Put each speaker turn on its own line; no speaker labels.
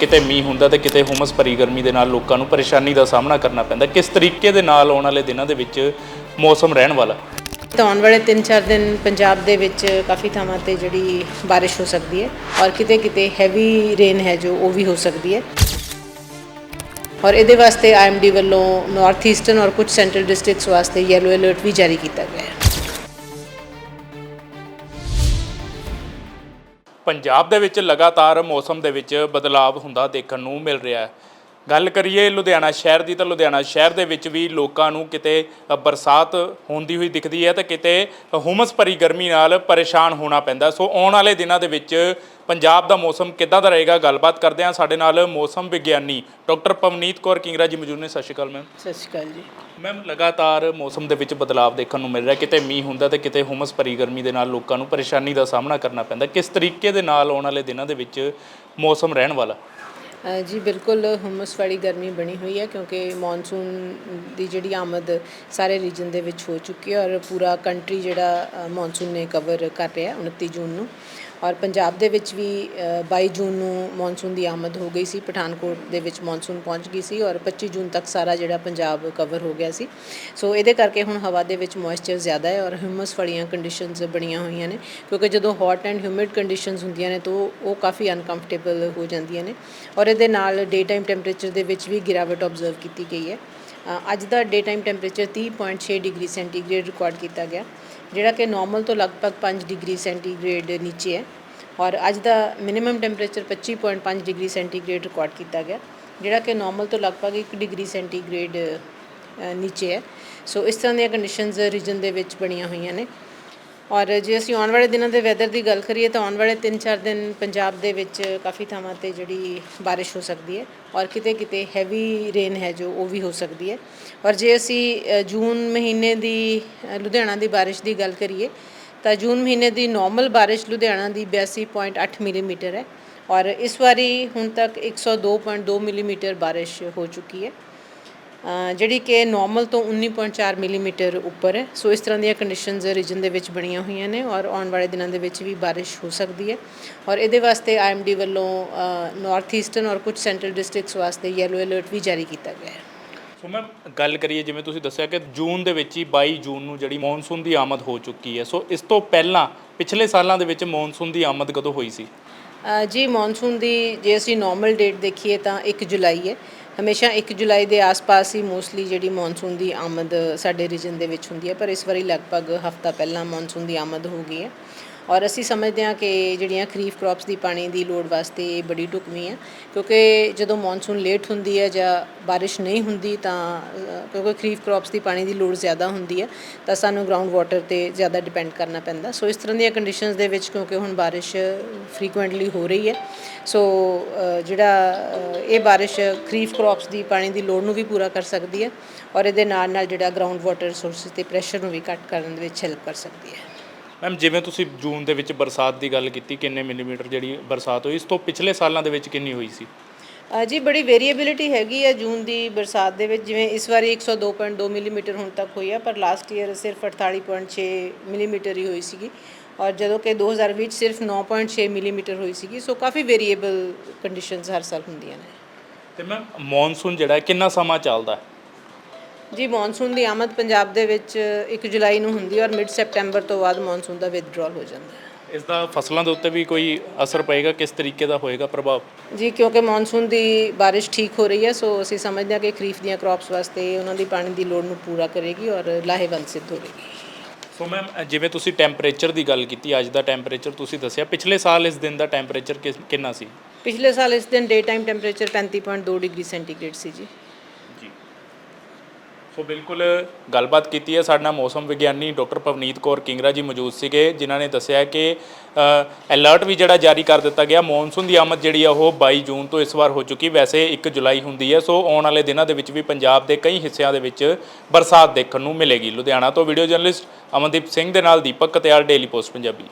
ਕਿਤੇ ਮੀਂਹ ਹੁੰਦਾ ਤੇ ਕਿਤੇ ਹੁਮਸ ਭਰੀ ਗਰਮੀ ਦੇ ਨਾਲ ਲੋਕਾਂ ਨੂੰ ਪਰੇਸ਼ਾਨੀ ਦਾ ਸਾਹਮਣਾ ਕਰਨਾ ਪੈਂਦਾ। ਕਿਸ ਤਰੀਕੇ ਦੇ ਨਾਲ ਆਉਣ ਵਾਲੇ ਦਿਨਾਂ ਦੇ ਵਿੱਚ ਮੌਸਮ ਰਹਿਣ ਵਾਲਾ?
ਤਾਂ ਆਉਣ ਵਾਲੇ 3-4 ਦਿਨ ਪੰਜਾਬ ਦੇ ਵਿੱਚ ਕਾਫੀ ਥਾਵਾਂ ਤੇ ਜਿਹੜੀ ਬਾਰਿਸ਼ ਹੋ ਸਕਦੀ ਹੈ ਔਰ ਕਿਤੇ ਕਿਤੇ ਹੈਵੀ ਰੇਨ ਹੈ ਜੋ, ਉਹ ਵੀ ਹੋ ਸਕਦੀ ਹੈ। ਔਰ ਇਹਦੇ ਵਾਸਤੇ ਆਈਐਮਡੀ ਵੱਲੋਂ ਨਾਰਥ ਈਸਟਰਨ ਔਰ ਕੁਝ ਸੈਂਟਰਲ ਡਿਸਟ੍ਰਿਕਟਸ ਵਾਸਤੇ ਯੈਲੋ ਅਲਰਟ ਵੀ ਜਾਰੀ ਕੀਤਾ ਗਿਆ ਹੈ।
ਪੰਜਾਬ ਦੇ ਵਿੱਚ ਲਗਾਤਾਰ ਮੌਸਮ ਦੇ ਵਿੱਚ ਬਦਲਾਅ ਹੁੰਦਾ ਦੇਖਣ ਨੂੰ ਮਿਲ ਰਿਹਾ ਹੈ। ਗੱਲ ਕਰੀਏ ਲੁਧਿਆਣਾ ਸ਼ਹਿਰ ਦੀ ਤਾਂ ਲੁਧਿਆਣਾ ਸ਼ਹਿਰ ਦੇ ਵਿੱਚ ਵੀ ਲੋਕਾਂ ਨੂੰ ਕਿਤੇ ਬਰਸਾਤ ਹੁੰਦੀ ਹੋਈ ਦਿਖਦੀ ਹੈ ਤੇ ਕਿਤੇ ਹੁਮਸ ਭਰੀ ਗਰਮੀ ਨਾਲ ਪਰੇਸ਼ਾਨ ਹੋਣਾ ਪੈਂਦਾ। ਸੋ ਆਉਣ ਵਾਲੇ ਦਿਨਾਂ ਦੇ ਵਿੱਚ ਪੰਜਾਬ ਦਾ ਮੌਸਮ ਕਿੱਦਾਂ ਦਾ ਰਹੇਗਾ? ਗੱਲਬਾਤ ਕਰਦੇ ਹਾਂ ਸਾਡੇ ਨਾਲ ਮੌਸਮ ਵਿਗਿਆਨੀ ਡਾਕਟਰ ਪਵਨੀਤ ਕੌਰ ਕਿੰਗਰਾ ਜੀ ਮੌਜੂਦ ਨੇ। ਸਤਿ ਸ਼੍ਰੀ ਅਕਾਲ ਮੈਮ।
ਸਤਿ ਸ਼੍ਰੀ ਅਕਾਲ ਜੀ।
ਮੈਮ ਲਗਾਤਾਰ ਮੌਸਮ ਦੇ ਵਿੱਚ ਬਦਲਾਅ ਦੇਖਣ ਨੂੰ ਮਿਲ ਰਿਹਾ। ਕਿਤੇ ਮੀਂਹ ਹੁੰਦਾ ਤੇ ਕਿਤੇ ਹੁਮਸ ਭਰੀ ਗਰਮੀ ਦੇ ਨਾਲ ਲੋਕਾਂ ਨੂੰ ਪਰੇਸ਼ਾਨੀ ਦਾ ਸਾਹਮਣਾ ਕਰਨਾ ਪੈਂਦਾ। ਕਿਸ ਤਰੀਕੇ ਦੇ ਨਾਲ ਆਉਣ ਵਾਲੇ ਦਿਨਾਂ ਦੇ ਵਿੱਚ ਮੌਸਮ ਰਹਿਣ ਵਾਲਾ?
ਜੀ ਬਿਲਕੁਲ ਹੁਮਸ ਵਾਲੀ ਗਰਮੀ ਬਣੀ ਹੋਈ ਹੈ ਕਿਉਂਕਿ ਮੌਨਸੂਨ ਦੀ ਜਿਹੜੀ ਆਮਦ ਸਾਰੇ ਰੀਜਨ ਦੇ ਵਿੱਚ ਹੋ ਚੁੱਕੀ ਹੈ ਔਰ ਪੂਰਾ ਕੰਟਰੀ ਜਿਹੜਾ ਮੌਨਸੂਨ ਨੇ ਕਵਰ ਕਰ ਰਿਹਾ ਹੈ 29 ਜੂਨ ਨੂੰ। ਔਰ ਪੰਜਾਬ ਦੇ ਵਿੱਚ ਵੀ ਅ, 22 ਜੂਨ ਨੂੰ ਮੌਨਸੂਨ ਦੀ ਆਮਦ ਹੋ ਗਈ ਸੀ ਪਠਾਨਕੋਟ ਦੇ ਵਿੱਚ ਮੌਨਸੂਨ ਪਹੁੰਚ ਗਈ ਸੀ ਔਰ 25 ਜੂਨ ਤੱਕ ਸਾਰਾ ਜਿਹੜਾ ਪੰਜਾਬ ਕਵਰ ਹੋ ਗਿਆ ਸੀ। ਸੋ ਇਹਦੇ ਕਰਕੇ ਹੁਣ ਹਵਾ ਦੇ ਵਿੱਚ ਮੋਇਸਚਰ ਜ਼ਿਆਦਾ ਹੈ ਔਰ ਹਿਊਮਸ ਵਾਲੀਆਂ ਕੰਡੀਸ਼ਨਸ ਬਣੀਆਂ ਹੋਈਆਂ ਨੇ ਕਿਉਂਕਿ ਜਦੋਂ ਹੌਟ ਐਂਡ ਹਿਊਮਿਡ ਕੰਡੀਸ਼ਨਸ ਹੁੰਦੀਆਂ ਨੇ ਤਾਂ ਉਹ ਕਾਫੀ ਅਨਕੰਫਰਟੇਬਲ ਹੋ ਜਾਂਦੀਆਂ ਨੇ। ਔਰ ਇਹਦੇ ਨਾਲ ਡੇ ਟਾਈਮ ਟੈਂਪਰੇਚਰ ਦੇ ਵਿੱਚ ਵੀ ਗਿਰਾਵਟ ਆਬਜ਼ਰਵ ਕੀਤੀ ਗਈ ਹੈ। ਅੱਜ ਦਾ day time temperature 30.6 degree centigrade record ਕੀਤਾ ਗਿਆ, ਜਿਹੜਾ ਕਿ ਨਾਰਮਲ ਤੋਂ ਲਗਭਗ 5 ਡਿਗਰੀ ਸੈਂਟੀਗ੍ਰੇਡ ਨੀਚੇ ਹੈ। ਔਰ ਅੱਜ ਦਾ minimum temperature 25.5 degree centigrade record ਕੀਤਾ ਗਿਆ, ਜਿਹੜਾ ਕਿ ਨਾਰਮਲ ਤੋਂ ਲਗਭਗ 1 ਡਿਗਰੀ ਸੈਂਟੀਗ੍ਰੇਡ ਨੀਚੇ ਹੈ। ਸੋ ਇਸ ਤਰ੍ਹਾਂ ਦੀਆਂ ਕੰਡੀਸ਼ਨਸ ਰੀਜਨ ਦੇ ਵਿੱਚ ਬਣੀਆਂ ਹੋਈਆਂ ਨੇ। ਔਰ ਜੇ ਅਸੀਂ ਆਉਣ ਵਾਲੇ ਦਿਨਾਂ ਦੇ ਵੈਦਰ ਦੀ ਗੱਲ ਕਰੀਏ ਤਾਂ ਆਉਣ ਵਾਲੇ 3-4 ਦਿਨ ਪੰਜਾਬ ਦੇ ਵਿੱਚ ਕਾਫੀ ਥਾਵਾਂ ਤੇ ਜਿਹੜੀ ਬਾਰਿਸ਼ ਹੋ ਸਕਦੀ ਹੈ ਔਰ ਕਿਤੇ ਕਿਤੇ ਹੈਵੀ ਰੇਨ ਹੈ ਜੋ ਉਹ ਵੀ ਹੋ ਸਕਦੀ ਹੈ। ਔਰ ਜੇ ਅਸੀਂ ਜੂਨ ਮਹੀਨੇ ਦੀ ਲੁਧਿਆਣਾ ਦੀ ਬਾਰਿਸ਼ ਦੀ ਗੱਲ ਕਰੀਏ ਤਾਂ ਜੂਨ ਮਹੀਨੇ ਦੀ ਨਾਰਮਲ ਬਾਰਿਸ਼ ਲੁਧਿਆਣਾ ਦੀ 82.8 ਮਿਲੀਮੀਟਰ ਹੈ ਔਰ ਇਸ ਵਾਰੀ ਹੁਣ ਤੱਕ 102.2 ਮਿਲੀਮੀਟਰ ਬਾਰਿਸ਼ ਹੋ ਚੁੱਕੀ ਹੈ। ਜਿਹੜੀ ਕਿ ਨਾਰਮਲ ਤੋਂ 19.4 ਮਿਲੀਮੀਟਰ ਉੱਪਰ ਹੈ। ਸੋ ਇਸ ਤਰ੍ਹਾਂ ਦੀਆਂ ਕੰਡੀਸ਼ਨਸ ਰੀਜਨ ਦੇ ਵਿੱਚ ਬਣੀਆਂ ਹੋਈਆਂ ਨੇ ਔਰ ਆਉਣ ਵਾਲੇ ਦਿਨਾਂ ਦੇ ਵਿੱਚ ਵੀ ਬਾਰਿਸ਼ ਹੋ ਸਕਦੀ ਹੈ। ਔਰ ਇਹਦੇ ਵਾਸਤੇ ਆਈਐਮਡੀ ਵੱਲੋਂ ਨਾਰਥ ਈਸਟਰਨ ਔਰ ਕੁਝ ਸੈਂਟਰਲ ਡਿਸਟ੍ਰਿਕਟਸ ਵਾਸਤੇ ਯੈਲੋ ਅਲਰਟ ਵੀ ਜਾਰੀ ਕੀਤਾ ਗਿਆ ਹੈ।
ਸੋ ਮੈਮ ਗੱਲ ਕਰੀਏ, ਜਿਵੇਂ ਤੁਸੀਂ ਦੱਸਿਆ ਕਿ ਜੂਨ ਦੇ ਵਿੱਚ ਹੀ 22 ਜੂਨ ਨੂੰ ਜਿਹੜੀ ਮੌਨਸੂਨ ਦੀ ਆਮਦ ਹੋ ਚੁੱਕੀ ਹੈ। ਸੋ ਇਸ ਤੋਂ ਪਹਿਲਾਂ ਪਿਛਲੇ ਸਾਲਾਂ ਦੇ ਵਿੱਚ ਮੌਨਸੂਨ ਦੀ ਆਮਦ ਕਦੋਂ ਹੋਈ ਸੀ?
ਜੀ ਮੌਨਸੂਨ ਦੀ ਜੇ ਅਸੀਂ ਨਾਰਮਲ ਡੇਟ ਦੇਖੀਏ ਤਾਂ 1 ਜੁਲਾਈ ਹੈ। ਹਮੇਸ਼ਾ 1 ਜੁਲਾਈ ਦੇ ਆਸ-ਪਾਸ ਹੀ ਮੋਸਟਲੀ ਜਿਹੜੀ ਮੌਨਸੂਨ ਦੀ ਆਮਦ ਸਾਡੇ ਰੀਜਨ ਦੇ ਵਿੱਚ ਹੁੰਦੀ ਹੈ। ਪਰ ਇਸ ਵਾਰੀ ਲਗਭਗ ਹਫਤਾ ਪਹਿਲਾਂ ਮੌਨਸੂਨ ਦੀ ਆਮਦ ਹੋ ਗਈ ਹੈ। ਔਰ ਅਸੀਂ ਸਮਝਦੇ ਹਾਂ ਕਿ ਜਿਹੜੀਆਂ ਖਰੀਫ ਕ੍ਰੌਪਸ ਦੀ ਪਾਣੀ ਦੀ ਲੋੜ ਵਾਸਤੇ ਇਹ ਬੜੀ ਢੁਕਵੀਂ ਹੈ, ਕਿਉਂਕਿ ਜਦੋਂ ਮੌਨਸੂਨ ਲੇਟ ਹੁੰਦੀ ਹੈ ਜਾਂ ਬਾਰਿਸ਼ ਨਹੀਂ ਹੁੰਦੀ ਤਾਂ ਕਿਉਂਕਿ ਖਰੀਫ ਕ੍ਰੌਪਸ ਦੀ ਪਾਣੀ ਦੀ ਲੋੜ ਜ਼ਿਆਦਾ ਹੁੰਦੀ ਹੈ, ਤਾਂ ਸਾਨੂੰ ਗਰਾਊਂਡ ਵਾਟਰ ਤੇ ਜ਼ਿਆਦਾ ਡਿਪੈਂਡ ਕਰਨਾ ਪੈਂਦਾ। ਸੋ ਇਸ ਤਰ੍ਹਾਂ ਦੀਆਂ ਕੰਡੀਸ਼ਨਸ ਦੇ ਵਿੱਚ ਕਿਉਂਕਿ ਹੁਣ ਬਾਰਿਸ਼ ਫ੍ਰੀਕੁਐਂਟਲੀ ਹੋ ਰਹੀ ਹੈ ਸੋ ਜਿਹੜਾ ਇਹ ਬਾਰਿਸ਼ ਖਰੀਫ ਕ੍ਰੌਪਸ ਦੀ ਪਾਣੀ ਦੀ ਲੋੜ ਨੂੰ ਵੀ ਪੂਰਾ ਕਰ ਸਕਦੀ ਹੈ ਔਰ ਇਹਦੇ ਨਾਲ ਨਾਲ ਜਿਹੜਾ ਗਰਾਊਂਡ ਵਾਟਰ ਰਿਸੋਰਸਸ ਤੇ ਪ੍ਰੈਸ਼ਰ ਨੂੰ ਵੀ ਘੱਟ ਕਰਨ ਦੇ ਵਿੱਚ ਹੈਲਪ ਕਰ ਸਕਦੀ ਹੈ।
ਮੈਮ ਜਿਵੇਂ ਤੁਸੀਂ ਜੂਨ ਦੇ ਵਿੱਚ ਬਰਸਾਤ ਦੀ ਗੱਲ ਕੀਤੀ ਕਿੰਨੇ ਮਿਲੀਮੀਟਰ ਜਿਹੜੀ ਬਰਸਾਤ ਹੋਈ ਇਸ ਤੋਂ ਪਿਛਲੇ ਸਾਲਾਂ ਦੇ ਵਿੱਚ ਕਿੰਨੀ ਹੋਈ ਸੀ?
ਅ, ਜੀ ਬੜੀ ਵੇਰੀਏਬਿਲਿਟੀ ਹੈਗੀ ਹੈ ਜੂਨ ਦੀ ਬਰਸਾਤ ਦੇ ਵਿੱਚ ਜਿਵੇਂ ਇਸ ਵਾਰੀ 102.2 ਮਿਲੀਮੀਟਰ ਹੁਣ ਤੱਕ ਹੋਈ ਹੈ ਪਰ ਲਾਸਟ ਈਅਰ ਸਿਰਫ 48.6 ਮਿਲੀਮੀਟਰ ਹੀ ਹੋਈ ਸੀਗੀ ਔਰ ਜਦੋਂ ਕਿ 2020 'ਚ ਸਿਰਫ 9.6 ਮਿਲੀਮੀਟਰ ਹੋਈ ਸੀਗੀ ਸੋ ਕਾਫੀ ਵੇਰੀਏਬਲ ਕੰਡੀਸ਼ਨਸ ਹਰ ਸਾਲ ਹੁੰਦੀਆਂ ਨੇ।
ਤੇ ਮੈਮ ਮੌਨਸੂਨ ਜਿਹੜਾ ਹੈ ਕਿੰਨਾ ਸਮਾਂ ਚੱਲਦਾ ਹੈ?
ਜੀ ਮੌਨਸੂਨ ਦੀ ਆਮਦ ਪੰਜਾਬ ਦੇ ਵਿੱਚ 1 ਜੁਲਾਈ ਨੂੰ ਹੁੰਦੀ ਔਰ ਮਿਡ ਸੈਪਟੈਂਬਰ ਤੋਂ ਬਾਅਦ ਮੌਨਸੂਨ ਦਾ ਵਿਥਡਰਾਲ ਹੋ ਜਾਂਦਾ ਹੈ।
ਇਸ ਦਾ ਫਸਲਾਂ ਦੇ ਉੱਤੇ ਵੀ ਕੋਈ ਅਸਰ ਪਏਗਾ? ਕਿਸ ਤਰੀਕੇ ਦਾ ਹੋਏਗਾ ਪ੍ਰਭਾਵ?
ਜੀ ਕਿਉਂਕਿ ਮੌਨਸੂਨ ਦੀ ਬਾਰਿਸ਼ ਠੀਕ ਹੋ ਰਹੀ ਹੈ ਸੋ ਅਸੀਂ ਸਮਝਦੇ ਹਾਂ ਕਿ ਖਰੀਫ ਦੀਆਂ ਕ੍ਰੌਪਸ ਵਾਸਤੇ ਉਹਨਾਂ ਦੀ ਪਾਣੀ ਦੀ ਲੋੜ ਨੂੰ ਪੂਰਾ ਕਰੇਗੀ ਔਰ ਲਾਹੇਵੰਦ ਸਿੱਧ ਹੋਵੇਗੀ।
ਸੋ ਮੈਮ ਜਿਵੇਂ ਤੁਸੀਂ ਟੈਂਪਰੇਚਰ ਦੀ ਗੱਲ ਕੀਤੀ ਅੱਜ ਦਾ ਟੈਂਪਰੇਚਰ ਤੁਸੀਂ ਦੱਸਿਆ ਪਿਛਲੇ ਸਾਲ ਇਸ ਦਿਨ ਦਾ ਟੈਂਪਰੇਚਰ ਕਿੰਨਾ ਸੀ?
ਪਿਛਲੇ ਸਾਲ ਇਸ ਦਿਨ day time temperature 35.2 degree centigrade ਸੀ
ਜੀ। ਸੋ ਬਿਲਕੁਲ ਗੱਲਬਾਤ ਕੀਤੀ ਹੈ। ਸਾਡੇ ਨਾਲ ਮੌਸਮ ਵਿਗਿਆਨੀ ਡਾਕਟਰ ਪਵਨੀਤ ਕੌਰ ਕਿੰਗਰਾ ਜੀ ਮੌਜੂਦ ਸੀਗੇ, ਜਿਨ੍ਹਾਂ ਨੇ ਦੱਸਿਆ ਕਿ ਅਲਰਟ ਵੀ ਜਿਹੜਾ ਜਾਰੀ ਕਰ ਦਿੱਤਾ ਗਿਆ। ਮੌਨਸੂਨ ਦੀ ਆਮਦ ਜਿਹੜੀ ਆ, ਉਹ 22 ਜੂਨ ਤੋਂ ਇਸ ਵਾਰ ਹੋ ਚੁੱਕੀ। ਵੈਸੇ 1 ਜੁਲਾਈ ਹੁੰਦੀ ਹੈ, ਸੋ ਆਉਣ ਵਾਲੇ ਦਿਨਾਂ ਦੇ ਵਿੱਚ ਵੀ ਪੰਜਾਬ ਦੇ ਕਈ ਹਿੱਸਿਆਂ ਦੇ ਵਿੱਚ ਬਰਸਾਤ ਦੇਖਣ ਨੂੰ ਮਿਲੇਗੀ। ਲੁਧਿਆਣਾ ਤੋਂ ਵੀਡੀਓ ਜਰਨਲਿਸਟ ਅਮਨਦੀਪ ਸਿੰਘ ਦੇ ਨਾਲ ਦੀਪਕ ਕਤਿਆਲ ਡੇਲੀ ਪੋਸਟ ਪੰਜਾਬੀ।